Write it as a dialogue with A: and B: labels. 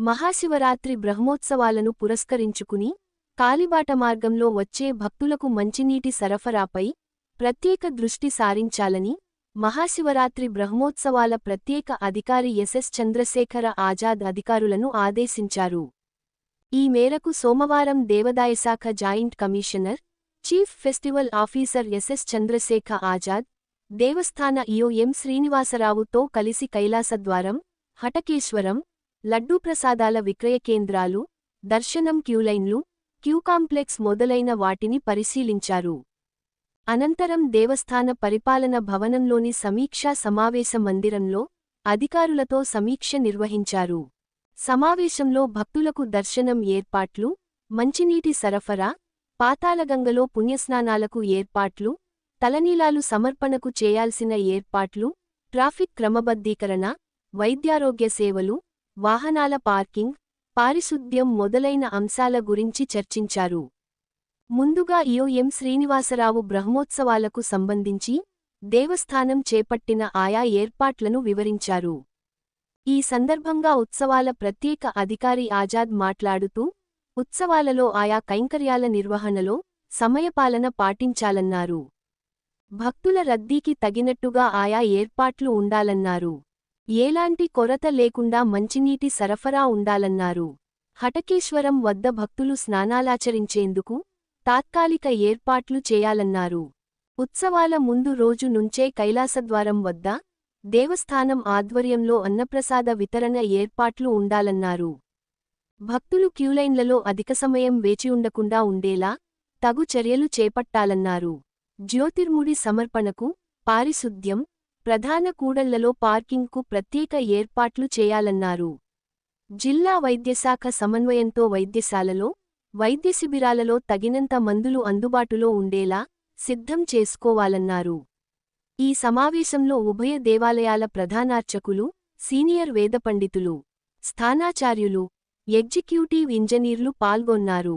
A: మహాశివరాత్రి బ్రహ్మోత్సవాలను పురస్కరించుకుని కాలిబాట మార్గంలో వచ్చే భక్తులకు మంచినీటి సరఫరాపై ప్రత్యేక దృష్టి సారించాలని మహాశివరాత్రి బ్రహ్మోత్సవాల ప్రత్యేక అధికారి ఎస్ఎస్ చంద్రశేఖర ఆజాద్ అధికారులను ఆదేశించారు. ఈ మేరకు సోమవారం దేవదాయశాఖ joint commissioner chief festival officer SS Chandrasekhar Azad దేవస్థాన ఈఓ ఎం శ్రీనివాసరావుతో కలిసి కైలాసద్వారం హటకేశ్వరం లడ్డూ ప్రసాదాల విక్రయ కేంద్రాలు దర్శనం క్యూలైన్లు క్యూ కాంప్లెక్స్ మొదలైన వాటిని పరిశీలించారు. అనంతరం దేవస్థాన పరిపాలన భవనంలోని సమీక్షా సమావేశ మందిరంలో అధికారులతో సమీక్ష నిర్వహించారు. సమావేశంలో భక్తులకు దర్శనం ఏర్పాట్లు మంచినీటి సరఫరా పాతాళగంగలో పుణ్యస్నానాలకు ఏర్పాట్లు తలనీలాలు సమర్పణకు చేయాల్సిన ఏర్పాట్లు ట్రాఫిక్ క్రమబద్ధీకరణ వైద్యారోగ్య సేవలు వాహనాల పార్కింగ్ పారిశుద్ధ్యం మొదలైన అంశాల గురించి చర్చించారు. ముందుగా ఈఓ శ్రీనివాసరావు బ్రహ్మోత్సవాలకు సంబంధించి దేవస్థానం చేపట్టిన ఆయా ఏర్పాట్లను వివరించారు. ఈ సందర్భంగా ఉత్సవాల ప్రత్యేక అధికారి ఆజాద్ మాట్లాడుతూ ఉత్సవాలలో ఆయా కైంకర్యాల నిర్వహణలో సమయపాలన పాటించాలన్నారు. భక్తుల రద్దీకి తగినట్టుగా ఆయా ఏర్పాట్లు ఉండాలన్నారు. ఏలాంటి కొరత లేకుండా మంచినీటి సరఫరా ఉండాలన్నారు. హటకేశ్వరం వద్ద భక్తులు స్నానాలాచరించేందుకు తాత్కాలిక ఏర్పాట్లు చేయాలన్నారు. ఉత్సవాల ముందు రోజు నుంచే కైలాసద్వారం వద్ద దేవస్థానం ఆధ్వర్యంలో అన్నప్రసాద వితరణ ఏర్పాట్లు ఉండాలన్నారు. భక్తులు క్యూలైన్లలో అధిక సమయం వేచి ఉండకుండా ఉండేలా తగు చర్యలు చేపట్టాలన్నారు. జ్యోతిర్ముడి సమర్పణకు పారిశుద్ధ్యం ప్రధాన కూడళ్ళలో పార్కింగ్కు ప్రత్యేక ఏర్పాట్లు చేయాలన్నారు. జిల్లా వైద్యశాఖ సమన్వయంతో వైద్యశాలలో వైద్య శిబిరాలలో తగినంత మందులు అందుబాటులో ఉండేలా సిద్ధం చేసుకోవాలన్నారు. ఈ సమావేశంలో ఉభయ దేవాలయాల ప్రధానార్చకులు సీనియర్ వేద పండితులు స్థానాచార్యులు ఎగ్జిక్యూటివ్ ఇంజనీర్లు పాల్గొన్నారు.